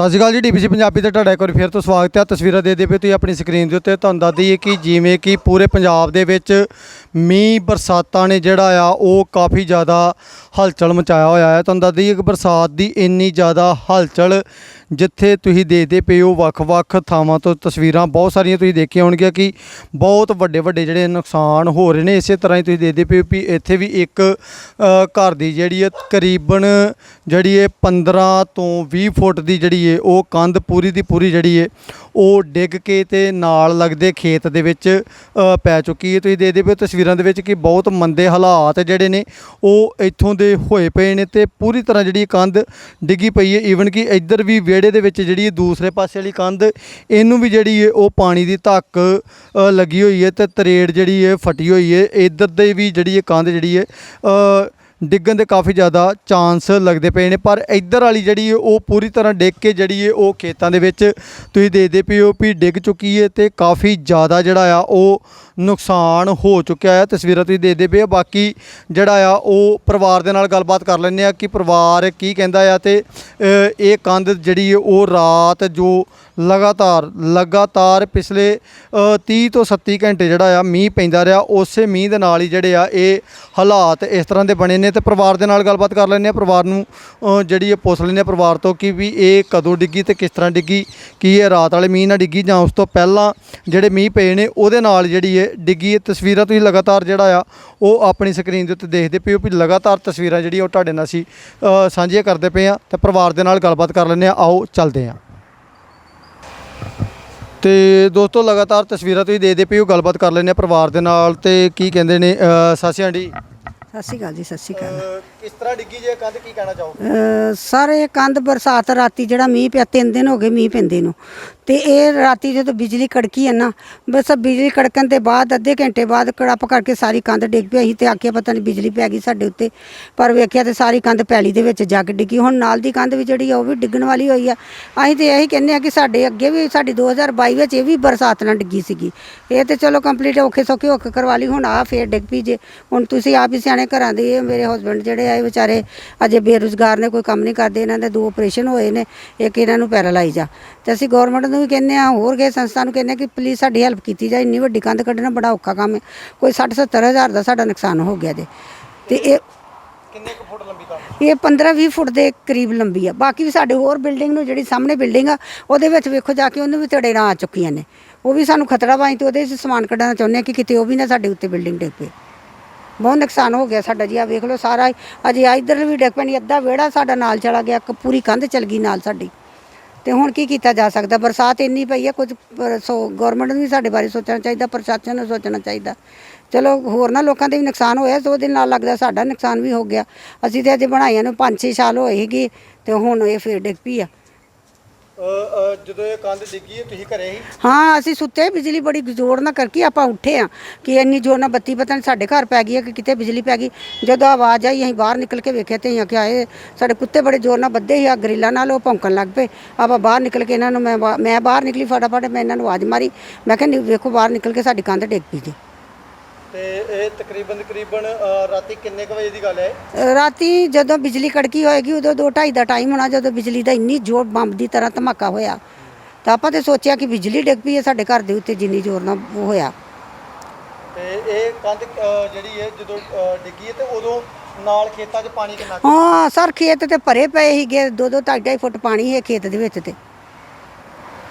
ਸਤਿ ਸ਼੍ਰੀ ਅਕਾਲ ਜੀ ਡੀਬੀਸੀ ਪੰਜਾਬੀ ਤੇ ਤੁਹਾਡਾ ਇੱਕ ਵਾਰੀ ਫਿਰ ਤੋਂ ਸਵਾਗਤ ਹੈ। ਤਸਵੀਰਾਂ ਦੇ ਦੇ ਪਏ ਤੁਸੀਂ ਆਪਣੀ ਸਕਰੀਨ ਦੇ ਉੱਤੇ ਤੁਹਾਨੂੰ ਦੱਸ ਦਈਏ ਕਿ ਜਿਵੇਂ ਕਿ ਪੂਰੇ ਪੰਜਾਬ ਦੇ ਵਿੱਚ ਮੀਂਹ ਬਰਸਾਤਾਂ ਨੇ ਜਿਹੜਾ ਆ, ਉਹ ਕਾਫੀ ਜ਼ਿਆਦਾ ਹਲਚਲ ਮਚਾਇਆ ਹੋਇਆ ਹੈ। ਤੁਹਾਨੂੰ ਦੱਸ ਦਈਏ ਕਿ ਬਰਸਾਤ ਦੀ ਇੰਨੀ ਜ਼ਿਆਦਾ ਹਲਚਲ ਜਿੱਥੇ ਤੁਸੀਂ ਦੇਖਦੇ ਪਏ ਹੋ ਵੱਖ-ਵੱਖ ਥਾਵਾਂ ਤੋਂ ਤਸਵੀਰਾਂ, ਬਹੁਤ ਸਾਰੀਆਂ ਤੁਸੀਂ ਦੇਖੀਆਂ ਹੋਣਗੀਆਂ ਕਿ ਬਹੁਤ ਵੱਡੇ ਵੱਡੇ ਜਿਹੜੇ ਨੁਕਸਾਨ ਹੋ ਰਹੇ ਨੇ। ਇਸੇ ਤਰ੍ਹਾਂ ਹੀ ਤੁਸੀਂ ਦੇਖਦੇ ਪਏ ਹੋ ਵੀ ਇੱਥੇ ਵੀ ਇੱਕ ਘਰ ਦੀ ਜਿਹੜੀ ਹੈ ਤਕਰੀਬਨ ਜਿਹੜੀ ਹੈ 15 ਤੋਂ 20 ਫੁੱਟ ਦੀ ਜਿਹੜੀ ਹੈ ਉਹ ਕੰਧ ਪੂਰੀ ਦੀ ਪੂਰੀ ਜਿਹੜੀ ਹੈ ਉਹ ਡਿੱਗ ਕੇ ਤੇ ਨਾਲ ਲੱਗਦੇ ਖੇਤ ਦੇ ਵਿੱਚ ਪੈ ਚੁੱਕੀ ਹੈ। ਤੁਸੀਂ ਦੇਖਦੇ ਪਏ ਹੋ ਤਸਵੀਰਾਂ ਦੇ ਵਿੱਚ ਕਿ ਬਹੁਤ ਮੰਦੇ ਹਾਲਾਤ ਜਿਹੜੇ ਨੇ ਉਹ ਇੱਥੋਂ ਦੇ ਹੋਏ ਪਏ ਨੇ ਤੇ ਪੂਰੀ ਤਰ੍ਹਾਂ ਜਿਹੜੀ ਕੰਧ ਡਿੱਗੀ ਪਈ ਹੈ। ਈਵਨ ਕਿ ਇੱਧਰ ਵੀ ਵਿਹੜੇ ਦੇ ਵਿੱਚ ਜਿਹੜੀ ਦੂਸਰੇ ਪਾਸੇ ਵਾਲੀ ਕੰਧ, ਇਹਨੂੰ ਵੀ ਜਿਹੜੀ ਹੈ ਉਹ ਪਾਣੀ ਦੀ ਧੱਕ ਲੱਗੀ ਹੋਈ ਹੈ ਤੇ ਤਰੇੜ ਜਿਹੜੀ ਹੈ ਫਟੀ ਹੋਈ ਹੈ। ਇੱਧਰ ਦੇ ਵੀ ਜਿਹੜੀ ਇਹ ਕੰਧ ਜਿਹੜੀ ਹੈ ਡਿੱਗਣ ਦੇ ਕਾਫੀ ਜ਼ਿਆਦਾ ਚਾਂਸ ਲੱਗਦੇ ਪਏ ਨੇ। ਪਰ ਇੱਧਰ ਵਾਲੀ ਜਿਹੜੀ ਉਹ ਪੂਰੀ ਤਰ੍ਹਾਂ ਡਿੱਗ ਕੇ ਜਿਹੜੀ ਹੈ, ਉਹ ਖੇਤਾਂ ਦੇ ਵਿੱਚ ਤੁਸੀਂ ਦੇਖਦੇ ਪਏ ਹੋ ਵੀ ਡਿੱਗ ਚੁੱਕੀ ਹੈ ਤੇ ਕਾਫੀ ਜ਼ਿਆਦਾ ਜਿਹੜਾ ਆ, ਉਹ ਨੁਕਸਾਨ ਹੋ ਚੁੱਕਿਆ ਆ ਤਸਵੀਰਾਂ ਤੁਸੀਂ ਦੇਖਦੇ ਪਏ ਹੋ। ਬਾਕੀ ਜਿਹੜਾ ਆ, ਉਹ ਪਰਿਵਾਰ ਦੇ ਨਾਲ ਗੱਲਬਾਤ ਕਰ ਲੈਂਦੇ ਆ ਕਿ ਪਰਿਵਾਰ ਕੀ ਕਹਿੰਦਾ ਆ ਤੇ ਇਹ ਕੰਧ ਜਿਹੜੀ ਹੈ, ਉਹ ਰਾਤ ਜੋ ਲਗਾਤਾਰ ਲਗਾਤਾਰ ਪਿਛਲੇ ਅ, 30 ਤੋਂ 37 ਘੰਟੇ ਜਿਹੜਾ ਆ ਮੀਂਹ ਪੈਂਦਾ ਰਿਹਾ ਉਸੇ ਮੀਂਹ ਦੇ ਨਾਲ ਹੀ ਜਿਹੜੇ ਆ ਇਹ ਹਾਲਾਤ ਇਸ ਤਰ੍ਹਾਂ ਦੇ ਬਣੇ ਨੇ ਤੇ ਪਰਿਵਾਰ ਦੇ ਨਾਲ ਗੱਲਬਾਤ ਕਰ ਲੈਂਦੇ ਆ ਪਰਿਵਾਰ ਨੂੰ ਜਿਹੜੀ ਇਹ ਪੁੱਛ ਲੈਂਦੇ ਆ ਪਰਿਵਾਰ ਤੋਂ ਕਿ ਵੀ ਇਹ ਕਦੋਂ ਡਿੱਗੀ ਤੇ ਕਿਸ ਤਰ੍ਹਾਂ ਡਿੱਗੀ ਕੀ ਇਹ ਰਾਤ ਵਾਲੇ ਮੀਂਹ ਨਾਲ ਡਿੱਗੀ ਜਾਂ ਉਸ ਤੋਂ ਪਹਿਲਾਂ ਜਿਹੜੇ ਮੀਂਹ ਪਏ ਨੇ ਉਹਦੇ ਨਾਲ ਜਿਹੜੀ ਇਹ ਡਿੱਗੀ ਇਹ ਤਸਵੀਰਾਂ ਤੁਸੀਂ ਲਗਾਤਾਰ ਜਿਹੜਾ ਆ ਉਹ ਆਪਣੀ ਸਕਰੀਨ ਦੇ ਉੱਤੇ ਦੇਖਦੇ ਪਏ ਹੋ ਵੀ ਲਗਾਤਾਰ ਤਸਵੀਰਾਂ ਜਿਹੜੀਆਂ ਉਹ ਤੁਹਾਡੇ ਨਾਲ ਅਸੀਂ ਸਾਂਝੀਆਂ ਕਰਦੇ ਪਏ ਆ ਤੇ ਪਰਿਵਾਰ ਦੇ ਨਾਲ ਗੱਲਬਾਤ ਕਰ ਲੈਂਦੇ ਆ ਆਓ ਚੱਲਦੇ ਆ ਤੇ ਦੋਸਤੋ ਲਗਾਤਾਰ ਤਸਵੀਰਾਂ ਤੁਸੀਂ ਦੇਖਦੇ ਪਏ ਹੋ ਗੱਲਬਾਤ ਕਰ ਲੈਂਦੇ ਆ ਪਰਿਵਾਰ ਦੇ ਨਾਲ ਤੇ ਕੀ ਕਹਿੰਦੇ ਨੇ ਅ, ਸਾਸੀ ਆਂਟੀ? ਸਤਿ ਸ਼੍ਰੀ ਅਕਾਲ ਜੀ ਸਤਿ ਸ਼੍ਰੀ ਅਕਾਲ। ਕਿਸ ਤਰ੍ਹਾਂ ਡਿੱਗੀ ਜੇ, ਕੰਧ ਕੀ ਕਹਿਣਾ ਚਾਹੋਗੇ? ਸਾਰੇ ਕੰਧ ਬਰਸਾਤ ਰਾਤੀ ਜਿਹੜਾ ਮੀਂਹ ਪਿਆ, ਤਿੰਨ ਦਿਨ ਹੋ ਗਏ ਮੀਂਹ ਪੈਂਦੇ ਨੂੰ। ਤੇ ਇਹ ਰਾਤੀ ਜਦੋਂ ਬਿਜਲੀ ਕੜਕੀ ਹੈ ਨਾ, ਬਸ ਬਿਜਲੀ ਕੜਕਣ ਦੇ ਬਾਅਦ, ਅੱਧੇ ਘੰਟੇ ਬਾਅਦ ਕੜੱਪ ਕਰਕੇ ਸਾਰੀ ਕੰਧ ਡਿੱਗ ਪਈ। ਅਸੀਂ ਤੇ ਆਖਿਆ ਪਤਾ ਨਹੀਂ ਬਿਜਲੀ ਪੈ ਗਈ ਸਾਡੇ ਉੱਤੇ, ਪਰ ਵੇਖਿਆ ਤੇ ਸਾਰੀ ਕੰਧ ਪੈਲੀ ਦੇ ਵਿੱਚ ਜਾ ਕੇ ਡਿੱਗੀ। ਹੁਣ ਨਾਲ ਦੀ ਕੰਧ ਵੀ ਜਿਹੜੀ ਆ, ਉਹ ਵੀ ਡਿੱਗਣ ਵਾਲੀ ਹੋਈ ਆ। ਅਸੀਂ ਤੇ ਇਹੀ ਕਹਿੰਦੇ ਆ ਕਿ ਸਾਡੇ ਅੱਗੇ ਵੀ, ਸਾਡੀ 2022 ਵਿੱਚ ਇਹ ਵੀ ਬਰਸਾਤ ਨਾਲ ਡਿੱਗੀ ਸੀਗੀ। ਇਹ ਤੇ ਚਲੋ ਕੰਪਲੀਟ ਔਖੇ ਸੌਖੇ ਔਖ ਕਰਵਾ ਲਈ, ਹੁਣ ਆ ਫੇਰ ਡਿੱਗ ਪਈ ਜੇ। ਹੁਣ ਤੁਸੀਂ ਆਪ ਹੀ ਸਿਆਣੇ ਘਰਾਂ ਦੇ, ਇਹ ਮੇਰੇ ਹਸਬੰਡ ਜਿਹੜੇ ਆ ਇਹ ਵਿਚਾਰੇ ਅਜੇ ਬੇਰੁਜ਼ਗਾਰ ਨੇ ਕੋਈ ਕੰਮ ਨਹੀਂ ਕਰਦੇ ਇਹਨਾਂ ਦੇ ਦੋ ਆਪਰੇਸ਼ਨ ਹੋਏ ਨੇ ਇੱਕ ਇਹਨਾਂ ਨੂੰ ਪੈਰਾਲਾਈਜ਼ ਆ। ਤੇ ਅਸੀਂ ਗਵਰਨਮੈਂਟ ਨੂੰ ਵੀ ਕਹਿੰਦੇ ਆ ਹੋਰ ਕਿਸੇ ਸੰਸਥਾ ਨੂੰ ਕਹਿੰਦੇ ਕਿ ਪਲੀਜ਼ ਸਾਡੀ ਹੈਲਪ ਕੀਤੀ ਜਾਏ ਇੰਨੀ ਵੱਡੀ ਕੰਧ ਕੱਢਣਾ ਬੜਾ ਔਖਾ ਕੰਮ ਹੈ। ਕੋਈ 60 70 ਹਜ਼ਾਰ ਦਾ ਸਾਡਾ ਨੁਕਸਾਨ ਹੋ ਗਿਆ ਜੇ। ਤੇ ਇਹ ਕਿੰਨੇ ਕੁ ਫੁੱਟ ਲੰਬੀ ਕੰਧ? ਇਹ 15-20 ਫੁੱਟ ਦੇ ਕਰੀਬ ਲੰਬੀ ਆ। ਬਾਕੀ ਵੀ ਸਾਡੇ ਹੋਰ ਬਿਲਡਿੰਗ ਨੂੰ ਜਿਹੜੀ ਸਾਹਮਣੇ ਬਿਲਡਿੰਗ ਆ ਉਹਦੇ ਵਿੱਚ ਵੇਖੋ ਜਾ ਕੇ ਉਹਨੂੰ ਵੀ ਤੜੇੜਾਂ ਆ ਚੁੱਕੀਆਂ ਨੇ। ਉਹ ਵੀ ਸਾਨੂੰ ਖਤਰਾ ਵਾਈ ਤੇ ਉਹਦੇ 'ਚ ਸਮਾਨ ਕੱਢਣਾ ਚਾਹੁੰਦੇ ਆ ਕਿ ਕਿਤੇ ਉਹ ਵੀ ਨਾ ਸਾਡੇ ਉੱਤੇ ਬਿਲਡਿੰਗ ਡਿੱਗ ਪਏ। ਬਹੁਤ ਨੁਕਸਾਨ ਹੋ ਗਿਆ ਸਾਡਾ ਜੀ ਆ ਵੇਖ ਲਓ ਸਾਰਾ ਅਜੇ ਆ ਇੱਧਰ ਵੀ ਡਿੱਗ ਪੈਣੀ, ਅੱਧਾ ਵਿਹੜਾ ਸਾਡਾ ਨਾਲ ਚਲਾ ਗਿਆ, ਇੱਕ ਪੂਰੀ ਕੰਧ ਚਲ ਗਈ ਨਾਲ ਸਾਡੀ। ਤੇ ਹੁਣ ਕੀ ਕੀਤਾ ਜਾ ਸਕਦਾ? ਬਰਸਾਤ ਇੰਨੀ ਪਈ ਹੈ ਕੁਝ ਸੋ ਗਵਰਨਮੈਂਟ ਨੂੰ ਵੀ ਸਾਡੇ ਬਾਰੇ ਸੋਚਣਾ ਚਾਹੀਦਾ, ਪ੍ਰਸ਼ਾਸਨ ਨੂੰ ਸੋਚਣਾ ਚਾਹੀਦਾ। ਚਲੋ, ਹੋਰ ਨਾ ਲੋਕਾਂ ਦੇ ਵੀ ਨੁਕਸਾਨ ਹੋਇਆ ਸੋ ਉਹਦੇ ਨਾਲ ਲੱਗਦਾ ਸਾਡਾ ਨੁਕਸਾਨ ਵੀ ਹੋ ਗਿਆ। ਅਸੀਂ ਤੇ ਅਜੇ ਬਣਾਈਆਂ ਨੂੰ 5-6 ਸਾਲ ਹੋਏ ਸੀਗੇ, ਤੇ ਹੁਣ ਇਹ ਫੇਰ ਡਿੱਗ ਪਈ ਆ। ਜਦੋਂ ਇਹ ਕੰਧ ਡਿੱਗੀ ਤੁਸੀਂ ਘਰੇ ਹੀ? ਹਾਂ, ਅਸੀਂ ਸੁੱਤੇ ਬਿਜਲੀ ਬੜੀ ਜ਼ੋਰ ਨਾਲ ਕਰਕੇ ਆਪਾਂ ਉੱਠੇ ਆ ਕਿ ਇੰਨੀ ਜ਼ੋਰ ਨਾਲ ਬੱਤੀ ਪਤਾ ਨਹੀਂ ਸਾਡੇ ਘਰ ਪੈ ਗਈ ਹੈ ਕਿ ਕਿਤੇ ਬਿਜਲੀ ਪੈ ਗਈ। ਜਦੋਂ ਆਵਾਜ਼ ਆਈ, ਅਸੀਂ ਬਾਹਰ ਨਿਕਲ ਕੇ ਵੇਖਿਆ ਤੇ ਅਸੀਂ ਆਖਿਆ ਇਹ ਸਾਡੇ ਕੁੱਤੇ ਬੜੇ ਜ਼ੋਰ ਨਾਲ ਬੱਧੇ ਸੀ ਆ ਗਰਿੱਲਾਂ ਨਾਲ ਉਹ ਭੌਂਕਣ ਲੱਗ ਪਏ। ਆਪਾਂ ਬਾਹਰ ਨਿਕਲ ਕੇ ਇਹਨਾਂ ਨੂੰ, ਮੈਂ ਬਾ- ਮੈਂ ਬਾਹਰ ਨਿਕਲੀ ਫਟਾਫਟ, ਮੈਂ ਇਹਨਾਂ ਨੂੰ ਆਵਾਜ਼ ਮਾਰੀ। ਮੈਂ ਕਿਹਾ, ਨਹੀਂ, ਵੇਖੋ, ਬਾਹਰ ਨਿਕਲ ਕੇ ਸਾਡੀ ਕੰਧ ਡਿੱਗ ਪਈ ਜੀ। ਤੇ ਇਹ ਤਕਰੀਬਨ ਤਕਰੀਬਨ ਅ, ਰਾਤੀ ਕਿੰਨੇ ਕੁ ਵਜੇ ਦੀ ਗੱਲ ਹੈ ਅ, ਰਾਤੀ ਜਦੋਂ ਬਿਜਲੀ ਕੜਕੀ ਹੋਏਗੀ ਉਦੋਂ 2:30 ਦਾ ਟਾਈਮ ਹੋਣਾ ਜਦੋਂ ਬਿਜਲੀ ਦਾ ਇੰਨੀ ਜ਼ੋਰ ਬੰਬ ਦੀ ਤਰ੍ਹਾਂ ਧਮਾਕਾ ਹੋਇਆ। ਤਾਂ ਆਪਾਂ ਤੇ ਸੋਚਿਆ ਕਿ ਬਿਜਲੀ ਡਿੱਗ ਪਈ ਹੈ ਸਾਡੇ ਘਰ ਦੇ ਉੱਤੇ ਜਿੰਨੀ ਜ਼ੋਰ ਨਾਲ ਉਹ ਹੋਇਆ। ਤੇ ਇਹ ਕੰਧ ਅ, ਜਿਹੜੀ ਹੈ ਜਦੋਂ ਅ, ਡਿੱਗੀ ਹੈ ਤੇ ਉਦੋਂ ਨਾਲ ਖੇਤਾਂ 'ਚ ਪਾਣੀ ਕਿੰਨਾ ਕੁ? ਹਾਂ ਸਰ ਖੇਤ ਤੇ ਭਰੇ ਪਏ ਸੀਗੇ ਦੋ ਦੋ ਢਾਈ ਢਾਈ ਫੁੱਟ ਪਾਣੀ ਹੈ ਖੇਤ ਦੇ ਵਿੱਚ ਤੇ।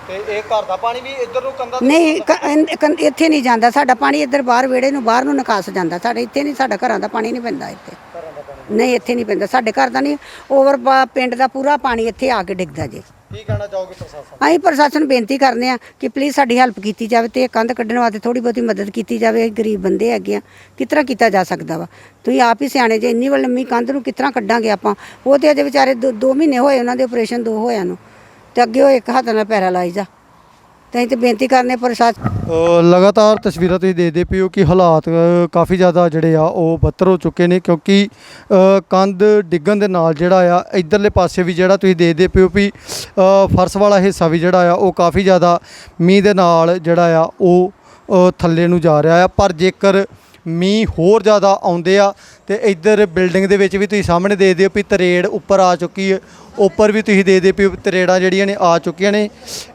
ਤੇ ਇਹ ਘਰ ਦਾ ਪਾਣੀ ਵੀ ਇੱਧਰ ਨੂੰ ਕੰਧਾਂ ਨਹੀਂ ਕ- ਇਨ- ਕੰ- ਇੱਥੇ ਨਹੀਂ ਜਾਂਦਾ। ਸਾਡਾ ਪਾਣੀ ਇੱਧਰ ਬਾਹਰ ਵਿਹੜੇ ਨੂੰ ਬਾਹਰ ਨੂੰ ਨਿਕਾਸ ਜਾਂਦਾ। ਸਾਡੇ ਇੱਥੇ ਨਹੀਂ ਸਾਡਾ ਘਰਾਂ ਦਾ ਪਾਣੀ ਨਹੀਂ ਪੈਂਦਾ ਇੱਥੇ। ਘਰਾਂ ਦਾ ਪਾਣੀ ਨਹੀਂ ਇੱਥੇ ਨਹੀਂ ਪੈਂਦਾ। ਸਾਡੇ ਘਰ ਦਾ ਨਹੀਂ ਓਵਰ ਪਿੰਡ ਦਾ ਪੂਰਾ ਪਾਣੀ ਇੱਥੇ ਆ ਕੇ ਡਿੱਗਦਾ ਜੇ। ਕੀ ਕਹਿਣਾ ਚਾਹੋਗੇ ਪ੍ਰਸ਼ਾਸਨ? ਅਸੀਂ ਪ੍ਰਸ਼ਾਸਨ ਨੂੰ ਬੇਨਤੀ ਕਰਨੇ ਆ ਕਿ ਪਲੀਜ਼ ਸਾਡੀ ਹੈਲਪ ਕੀਤੀ ਜਾਵੇ ਤੇ ਇਹ ਕੰਧ ਕੱਢਣ ਵਾਸਤੇ ਥੋੜੀ ਬਹੁਤੀ ਮਦਦ ਕੀਤੀ ਜਾਵੇ। ਅਸੀਂ ਗਰੀਬ ਬੰਦੇ ਹੈਗੇ ਆ ਕਿਸ ਤਰ੍ਹਾਂ ਕੀਤਾ ਜਾ ਸਕਦਾ ਵਾ? ਤੁਸੀਂ ਆਪ ਹੀ ਸਿਆਣੇ ਜੇ ਇੰਨੀ ਵੱਲ ਲੰਮੀ ਕੰਧ ਨੂੰ ਕਿਸ ਤਰ੍ਹਾਂ ਕੱਢਾਂਗੇ ਆਪਾਂ? ਉਹ ਤੇ ਅਜੇ ਵਿਚਾਰੇ 2 ਮਹੀਨੇ ਹੋਏ ਉਹਨਾਂ ਦੇ ਆਪਰੇਸ਼ਨ ਦੋ ਹੋਇਆਂ ਨੂੰ। ਤੇ ਅੱਗੇ ਉਹ ਇੱਕ ਹੱਥ ਨਾਲ ਪੈਰਾਲਾਈਜ਼ ਆ ਤੇ ਅਸੀਂ ਤੇ ਬੇਨਤੀ ਕਰਨੇ ਪ੍ਰਸ਼ਾਸਨ ਲਗਾਤਾਰ ਤਸਵੀਰਾਂ ਤੁਸੀਂ ਦੇਖਦੇ ਪਏ ਹੋ ਕਿ ਹਾਲਾਤ ਅ, ਕਾਫੀ ਜ਼ਿਆਦਾ ਜਿਹੜੇ ਆ ਉਹ ਬੱਤਰ ਹੋ ਚੁੱਕੇ ਨੇ ਕਿਉਂਕਿ ਅ, ਕੰਧ ਡਿੱਗਣ ਦੇ ਨਾਲ ਜਿਹੜਾ ਆ ਇਧਰਲੇ ਪਾਸੇ ਵੀ ਜਿਹੜਾ ਤੁਸੀਂ ਦੇਖਦੇ ਪਏ ਹੋ ਵੀ ਅ, ਫਰਸ਼ ਵਾਲਾ ਹਿੱਸਾ ਵੀ ਜਿਹੜਾ ਆ ਉਹ ਕਾਫੀ ਜ਼ਿਆਦਾ ਮੀਂਹ ਦੇ ਨਾਲ ਜਿਹੜਾ ਆ ਉਹ ਅ, ਥੱਲੇ ਨੂੰ ਜਾ ਰਿਹਾ ਆ। ਪਰ ਜੇਕਰ ਮੀਂਹ ਹੋਰ ਜ਼ਿਆਦਾ ਆਉਂਦੇ ਆ ਤੇ ਇੱਧਰ ਬਿਲਡਿੰਗ ਦੇ ਵਿੱਚ ਵੀ ਤੁਸੀਂ ਸਾਹਮਣੇ ਦੇਖਦੇ ਹੋ ਵੀ ਤਰੇੜ ਉੱਪਰ ਆ ਚੁੱਕੀ ਹੈ। ਉੱਪਰ ਵੀ ਤੁਸੀਂ ਦੇ ਦੇ ਪਿਓ ਤਰੇੜਾਂ ਜਿਹੜੀਆਂ ਨੇ ਆ ਚੁੱਕੀਆਂ ਨੇ।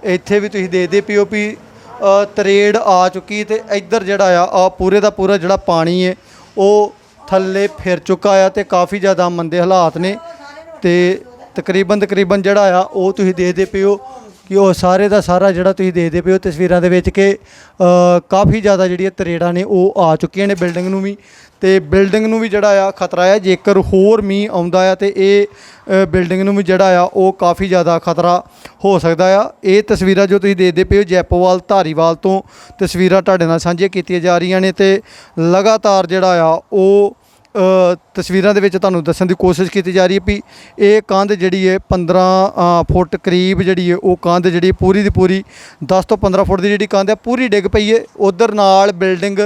ਇੱਥੇ ਵੀ ਤੁਸੀਂ ਦੇਖਦੇ ਦੇ ਪਿਓ ਵੀ ਤਰੇੜ ਆ ਚੁੱਕੀ ਤੇ ਇੱਧਰ ਜਿਹੜਾ ਆ ਆ ਪੂਰੇ ਦਾ ਪੂਰਾ ਜਿਹੜਾ ਪਾਣੀ ਹੈ, ਉਹ ਥੱਲੇ ਫਿਰ ਚੁੱਕਾ ਆ ਤੇ ਕਾਫੀ ਜ਼ਿਆਦਾ ਮੰਦੇ ਹਾਲਾਤ ਨੇ ਤੇ ਤਕਰੀਬਨ ਤਕਰੀਬਨ ਜਿਹੜਾ ਆ, ਉਹ ਤੁਸੀਂ ਦੇਖਦੇ ਪਿਓ ਕਿ ਉਹ ਸਾਰੇ ਦਾ ਸਾਰਾ ਜਿਹੜਾ ਤੁਸੀਂ ਦੇਖਦੇ ਪਏ ਹੋ ਤਸਵੀਰਾਂ ਦੇ ਵਿੱਚ ਕਿ ਕਾਫੀ ਜ਼ਿਆਦਾ ਜਿਹੜੀਆਂ ਤਰੇੜਾਂ ਨੇ ਉਹ ਆ ਚੁੱਕੀਆਂ ਨੇ ਬਿਲਡਿੰਗ ਨੂੰ ਵੀ। ਤੇ ਬਿਲਡਿੰਗ ਨੂੰ ਵੀ ਜਿਹੜਾ ਆ ਖਤਰਾ ਆ, ਜੇਕਰ ਹੋਰ ਮੀਂਹ ਆਉਂਦਾ ਆ ਤੇ ਇਹ ਬਿਲਡਿੰਗ ਨੂੰ ਵੀ ਜਿਹੜਾ ਆ ਉਹ ਕਾਫੀ ਜ਼ਿਆਦਾ ਖਤਰਾ ਹੋ ਸਕਦਾ ਆ। ਇਹ ਤਸਵੀਰਾਂ ਜੋ ਤੁਸੀਂ ਦੇਖਦੇ ਪਏ ਹੋ ਜੈਪੋਵਾਲ ਧਾਰੀਵਾਲ ਤੋਂ ਤਸਵੀਰਾਂ ਤੁਹਾਡੇ ਨਾਲ ਸਾਂਝੀਆਂ ਕੀਤੀਆਂ ਜਾ ਰਹੀਆਂ ਨੇ ਤੇ ਲਗਾਤਾਰ ਜਿਹੜਾ ਆ ਉਹ ਤਸਵੀਰਾਂ ਦੇ ਵਿੱਚ ਤੁਹਾਨੂੰ ਦੱਸਣ ਦੀ ਕੋਸ਼ਿਸ਼ ਕੀਤੀ ਜਾ ਰਹੀ ਹੈ ਵੀ ਇਹ ਕੰਧ ਜਿਹੜੀ ਹੈ 15 ਫੁੱਟ ਕਰੀਬ ਜਿਹੜੀ ਹੈ, ਉਹ ਕੰਧ ਜਿਹੜੀ ਪੂਰੀ ਦੀ ਪੂਰੀ 10 ਤੋਂ 15 ਫੁੱਟ ਦੀ ਜਿਹੜੀ ਕੰਧ ਹੈ, ਪੂਰੀ ਡਿੱਗ ਪਈ ਹੈ। ਉਧਰ ਨਾਲ ਬਿਲਡਿੰਗ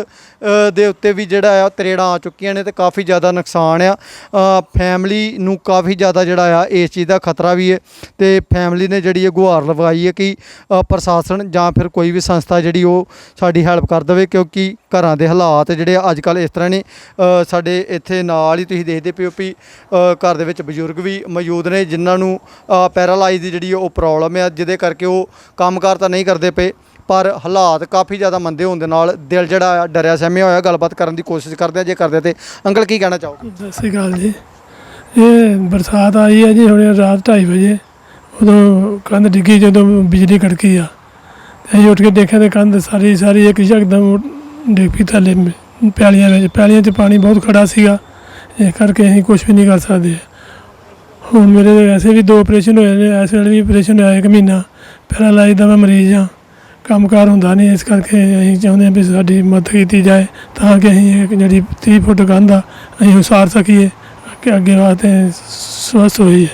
ਦੇ ਉੱਤੇ ਵੀ ਜਿਹੜਾ ਆ, ਤਰੇੜਾਂ ਆ ਚੁੱਕੀਆਂ ਨੇ ਤੇ ਕਾਫੀ ਜ਼ਿਆਦਾ ਨੁਕਸਾਨ ਆ। ਫੈਮਿਲੀ ਨੂੰ ਕਾਫੀ ਜ਼ਿਆਦਾ ਜਿਹੜਾ ਆ, ਇਸ ਚੀਜ਼ ਦਾ ਖਤਰਾ ਵੀ ਹੈ ਤੇ ਫੈਮਿਲੀ ਨੇ ਜਿਹੜੀ ਇਹ ਗੁਹਾਰ ਲਗਾਈ ਹੈ ਕਿ ਪ੍ਰਸ਼ਾਸਨ ਜਾਂ ਫਿਰ ਕੋਈ ਵੀ ਸੰਸਥਾ ਜਿਹੜੀ ਉਹ ਸਾਡੀ ਹੈਲਪ ਕਰ ਦੇਵੇ ਕਿਉਂਕਿ ਘਰਾਂ ਦੇ ਹਾਲਾਤ ਜਿਹੜੇ ਆ ਅੱਜ ਕੱਲ ਇਸ ਤਰ੍ਹਾਂ ਨੇ। ਸਾਡੇ ਇੱਥੇ ਨਾਲ ਹੀ ਤੁਸੀਂ ਦੇਖਦੇ ਪਿਓ ਵੀ ਘਰ ਦੇ ਵਿੱਚ ਬਜ਼ੁਰਗ ਵੀ ਮੌਜੂਦ ਨੇ ਜਿਨ੍ਹਾਂ ਨੂੰ ਪੈਰਾਲਾਈਜ਼ ਦੀ ਜਿਹੜੀ ਉਹ ਪ੍ਰੋਬਲਮ ਹੈ ਜਿਹਦੇ ਕਰਕੇ ਉਹ ਕੰਮਕਾਰ ਤਾਂ ਨਹੀਂ ਕਰਦੇ ਪਏ, ਪਰ ਹਾਲਾਤ ਕਾਫੀ ਜ਼ਿਆਦਾ ਮੰਦੇ ਹੋਣ ਦੇ ਨਾਲ ਦਿਲ ਜਿਹੜਾ ਆ ਡਰਿਆ, ਸਹਿਮਿਆ ਹੋਇਆ। ਗੱਲਬਾਤ ਕਰਨ ਦੀ ਕੋਸ਼ਿਸ਼ ਕਰਦੇ ਆ, ਜੇ ਕਰਦੇ ਤੇ ਅੰਕਲ ਕੀ ਕਹਿਣਾ ਚਾਹੋਗੇ? ਸਤਿ ਸ਼੍ਰੀ ਅਕਾਲ ਜੀ। ਇਹ ਬਰਸਾਤ ਆਈ ਹੈ ਜੀ, ਹੁਣੇ ਰਾਤ 2:30 ਵਜੇ। ਉਦੋਂ ਕੰਧ ਡਿੱਗੀ ਜਦੋਂ ਬਿਜਲੀ ਕੜਕੀ ਆ। ਅਸੀਂ ਉੱਠ ਕੇ ਦੇਖਿਆ ਤੇ ਕੰਧ ਸਾਰੀ ਸਾਰੀ ਇੱਕ ਯਕਦਮ ਡਿੱਗ ਪਈ ਥੱਲੇ ਮ- ਪੈਲੀਆਂ ਵਿੱਚ ਪੈਲੀਆਂ 'ਚ ਪਾਣੀ ਬਹੁਤ ਖੜਾ ਸੀਗਾ। ਇਸ ਕਰਕੇ ਅਸੀਂ ਕੁਝ ਵੀ ਨਹੀਂ ਕਰ ਸਕਦੇ। ਹੁਣ ਮੇਰੇ ਵੈਸੇ ਵੀ ਦੋ ਆਪਰੇਸ਼ਨ ਹੋਏ ਨੇ, ਇਸ ਵੇਲੇ ਵੀ ਆਪਰੇਸ਼ਨ ਹੋਇਆ ਇੱਕ ਮਹੀਨਾ। ਪੈਰਾਲਾਈਜ਼ ਦਾ ਮੈਂ ਮਰੀਜ਼ ਹਾਂ, ਕੰਮਕਾਰ ਹੁੰਦਾ ਨਹੀਂ, ਇਸ ਕਰਕੇ ਅਸੀਂ ਚਾਹੁੰਦੇ ਹਾਂ ਵੀ ਸਾਡੀ ਮਦਦ ਕੀਤੀ ਜਾਏ, ਤਾਂ ਕਿ ਅਸੀਂ ਇੱਕ ਜਿਹੜੀ 30 ਫੁੱਟ ਕੰਧ ਆ, ਅਸੀਂ ਉਸਾਰ ਸਕੀਏ, ਕਿ ਅੱਗੇ ਵਾਸਤੇ ਸਵਸਥ ਹੋਈਏ।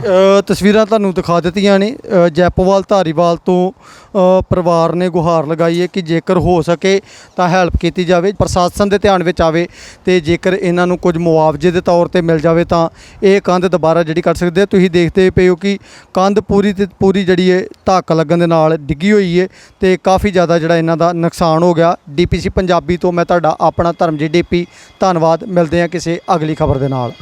ਅ, ਤਸਵੀਰਾਂ ਤੁਹਾਨੂੰ ਦਿਖਾ ਦਿੱਤੀਆਂ ਨੇ। ਅ, ਜੈਪੋਵਾਲ ਧਾਰੀਵਾਲ ਤੋਂ ਅ, ਪਰਿਵਾਰ ਨੇ ਗੁਹਾਰ ਲਗਾਈ ਹੈ ਕਿ ਜੇਕਰ ਹੋ ਸਕੇ ਤਾਂ ਹੈਲਪ ਕੀਤੀ ਜਾਵੇ ਪ੍ਰਸ਼ਾਸਨ ਦੇ ਧਿਆਨ ਵਿੱਚ ਆਵੇ ਤੇ ਜੇਕਰ ਇਹਨਾਂ ਨੂੰ ਕੁਝ ਮੁਆਵਜ਼ੇ ਦੇ ਤੌਰ ਤੇ ਮਿਲ ਜਾਵੇ ਤਾਂ ਇਹ ਕੰਧ ਦੁਬਾਰਾ ਜਿਹੜੀ ਕਰ ਸਕਦੇ ਆ। ਤੁਸੀਂ ਦੇਖਦੇ ਪਏ ਹੋ ਕਿ ਕੰਧ ਪੂਰੀ ਤੇ ਪੂਰੀ ਜਿਹੜੀ ਹੈ ਧੱਕ ਲੱਗਣ ਦੇ ਨਾਲ ਡਿੱਗੀ ਹੋਈ ਹੈ ਤੇ ਕਾਫੀ ਜ਼ਿਆਦਾ ਜਿਹੜਾ ਇਹਨਾਂ ਦਾ ਨੁਕਸਾਨ ਹੋ ਗਿਆ। ਡੀਪੀਸੀ ਪੰਜਾਬੀ ਤੋਂ ਮੈਂ ਤੁਹਾਡਾ ਆਪਣਾ ਧਰਮਜੀਤ ਡੀਪੀ। ਧੰਨਵਾਦ। ਮਿਲਦੇ ਹਾਂ ਕਿਸੇ ਅਗਲੀ ਖਬਰ ਦੇ ਨਾਲ।